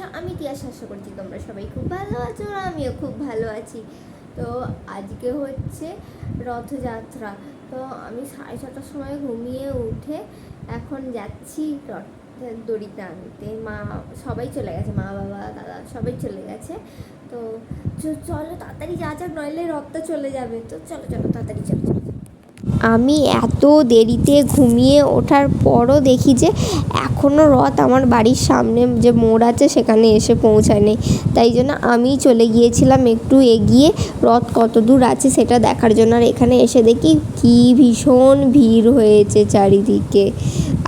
তিয়াশা আমি তিয়াশা আশা করছি তোমরা সবাই খুব ভালো আছো, আমিও খুব ভালো আছি। তো আজকে হচ্ছে রথযাত্রা। তো আমি সাড়ে ছটার সময় ঘুমিয়ে উঠে এখন যাচ্ছি রথের দড়িতে আনতে। মা, সবাই চলে গেছে, মা, বাবা, দাদা, সবাই চলে গেছে। তো চলো তাড়াতাড়ি যা যাক, নইলে রথটা চলে যাবে। তো চলো চলো, তাড়াতাড়ি চলো চলো। আমি এত দেরিতে ঘুমিয়ে ওঠার পরও দেখি যে এখনও রথ আমার বাড়ির সামনে যে মোড় আছে সেখানে এসে পৌঁছায়নি। তাই জন্য আমি চলে গিয়েছিলাম একটু এগিয়ে। রথ কত দূর আছে সেটা দেখার জন্য। আর এখানে এসে দেখি কি ভীষণ ভিড় হয়েছে চারিদিকে।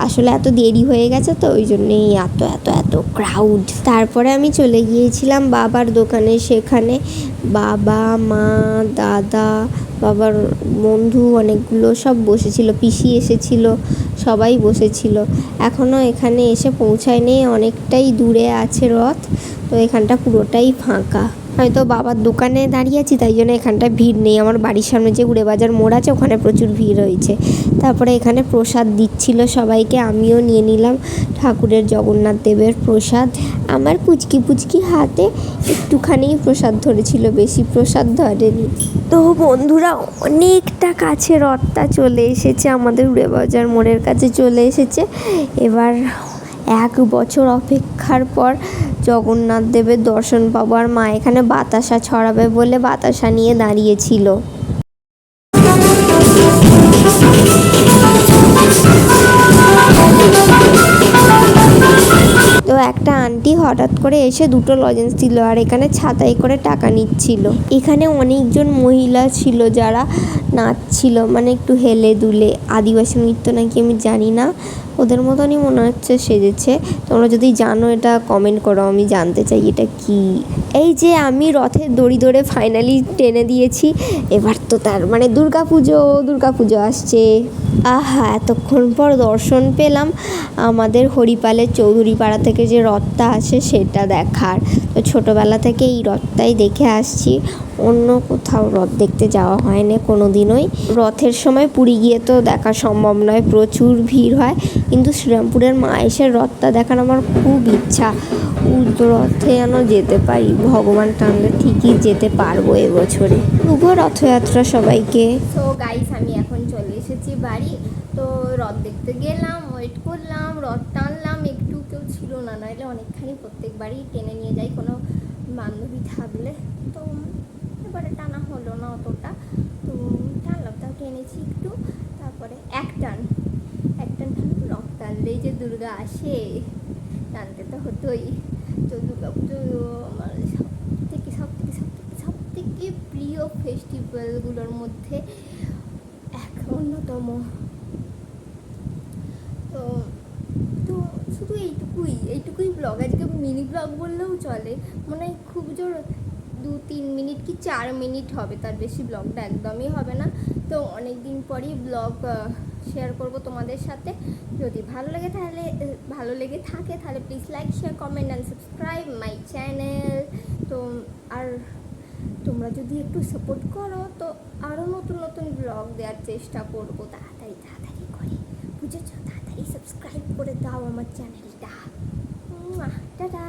আসলে এত দেরি হয়ে গেছে তো, ওই জন্যেই এত এত এত ক্রাউড তারপরে আমি চলে গিয়েছিলাম বাবার দোকানে। সেখানে বাবা, মা, দাদা, বাবার বন্ধু অনেকগুলো সব বসেছিল, পিসি এসেছিল, সবাই বসেছিল। এখনও এখানে এসে পৌঁছায়নি অনেকটাই দূরে আছে রথ তো এখানটা পুরোটাই ফাঁকা। হয়তো বাবার দোকানে দাঁড়িয়ে আছি, তাই জন্য এখানটায় ভিড় নেই। আমার বাড়ির সামনে যে উড়ে বাজার মোড় আছে, ওখানে প্রচুর ভিড় হয়েছে তারপরে এখানে প্রসাদ দিচ্ছিল সবাইকে, আমিও নিয়ে নিলাম ঠাকুরের জগন্নাথ দেবের প্রসাদ। আমার পুচকি পুচকি হাতে একটুখানি প্রসাদ ধরেছিল, বেশি প্রসাদ ধরেনি। তো বন্ধুরা, অনেকটা কাছে রথটা চলে এসেছে, আমাদের উড়ে বাজার মোড়ের কাছে চলে এসেছে। এবার এক বছর অপেক্ষার পর জগন্নাথ দেবের দর্শন পাবো আর মা এখানে বাতাসা ছড়াবে বলে বাতাসা নিয়ে দাঁড়িয়েছিল। তো একটা আন্টি হঠাৎ করে এসে দুটো লজেন্স দিল আর এখানে ছাতাই করে টাকা নিচ্ছিল। এখানে অনেকজন মহিলা ছিল যারা নাচছিল মানে একটু হেলে দুলে। আদিবাসী নৃত্য নাকি আমি জানি না। ওদের মতনই মনে হচ্ছে সেজেছে। তোমরা যদি জানো এটা কমেন্ট করো, আমি জানতে চাই এটা কি। এই যে আমি রথের দড়ি ধরে ফাইনালি টেনে দিয়েছি, এবার তো তার মানে দুর্গা পুজো দুর্গা পুজো আসছে। আহা, এতক্ষণ পর দর্শন পেলাম। আমাদের হরিপালের চৌধুরী পাড়া থেকে যে রথটা আসে সেটা দেখার। তো ছোটোবেলা থেকে এই রথটাই দেখে আসছি। অন্য কোথাও রথ দেখতে যাওয়া হয়নি কোনো দিনই রথের সময় পুরী গিয়ে তো দেখা সম্ভব নয়, প্রচুর ভিড় হয়। কিন্তু শ্রীরামপুরের মায়েশের রথটা দেখার আমার খুব ইচ্ছা। রথে যেন যেতে পারি, ভগবান টানলে ঠিকই যেতে পারব এবছরে শুভ রথযাত্রা সবাইকে। তো গাইস আমি এখন চলে এসেছি বাড়ি। তো রথ দেখতে গেলাম ওয়েট করলাম, রথ টানলাম। একটু কেউ ছিল না নইলে অনেকখানি প্রত্যেকবারই টেনে নিয়ে যাই, কোনো বান্ধবী থাকলে তো এবারে টানা হলো না অতটা। তো টানলাম তাও টেনেছি একটু, তারপরে এক টান এক টান টানলাম রক টানলেই যে দুর্গা আসে, টানতে তো হতোই। তো দুর্গা পুজো আমার সব থেকে সব থেকে সব থেকে সব থেকে প্রিয় ফেস্টিভ্যালগুলোর মধ্যে এক অন্যতম তো তো শুধু এইটুকুই এইটুকুই ব্লগ আজকে মিনি ব্লগ বললেও চলে। মানে খুব জোর দু তিন মিনিট কি চার মিনিট হবে, তার বেশি ব্লগটা একদমই হবে না। তো অনেক দিন পরই ব্লগ শেয়ার করব তোমাদের সাথে। যদি ভালো লাগে তাহলে ভালো লেগে থাকে তাহলে please like share comment and subscribe my channel তো আর তোমরা যদি একটু সাপোর্ট করো, তো আরও নতুন নতুন ব্লগ দেওয়ার চেষ্টা করব। তাড়াতাড়ি তাড়াতাড়ি করে। করে দাও আমার চ্যানেলটা। টাটা।